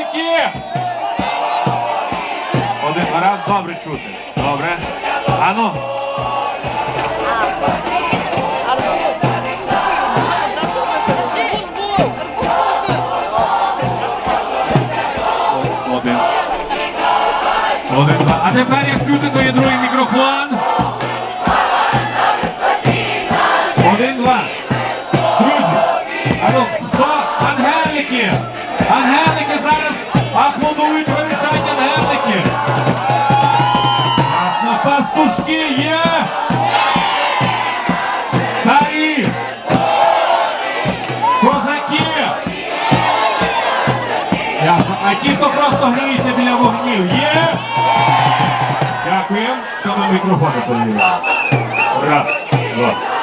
Ангелики! Один раз добре чути. Добре. Ану. Один. Два. А тепер як чути, то є другий мікрофон. Один, два. Друзі, ану? Ангелики! Ангелики зараз аплодують величать ангелики! Ясно, пастушки є! Царі! Козаки! Ясно. А ті, хто просто гріється біля вогнів, є? Дякуємо. Хто на мікрофон перевіряє? Раз, два.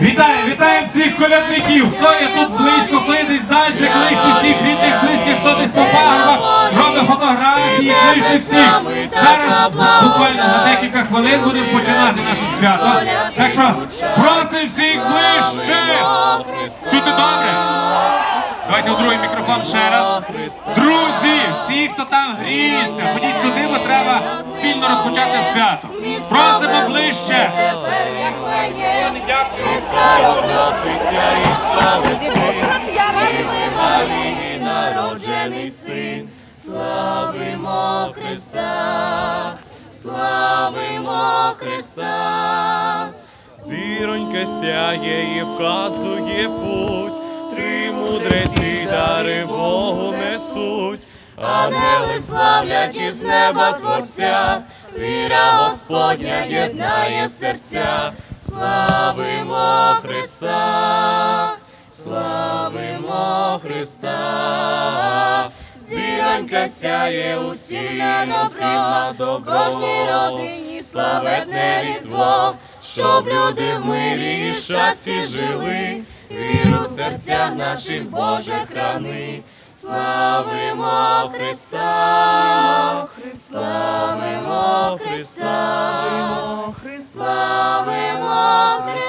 Вітаю, вітаю всіх колядників! Хто є тут близько, хто є десь далі, кличте всіх рідних, близьких, хто десь по пагорбах, робить фотографії, кличте всіх. Зараз буквально за декілька хвилин будемо починати наше свято. Так що просимо всіх ближче! Чути добре? Давайте у другий мікрофон ще раз. Друзі, всі, хто там гріється, ходіть сюди, бо треба спільно розпочати свято. Просимо ближче. Розноситься із Палестини, Ніби Марії народжений син, славимо Христа, славимо Христа. Зіронька сяє і вказує путь, Ангели славлять із неба Творця, віра Господня єднає серця, славимо Христа, славимо Христа, зіронька сяє усім на добро, кожній родині славетне різдво, щоб люди в мирі і щасті жили, віру в серцях наших Боже храни. Христа, Христа, славимо Христа, славимо Христа.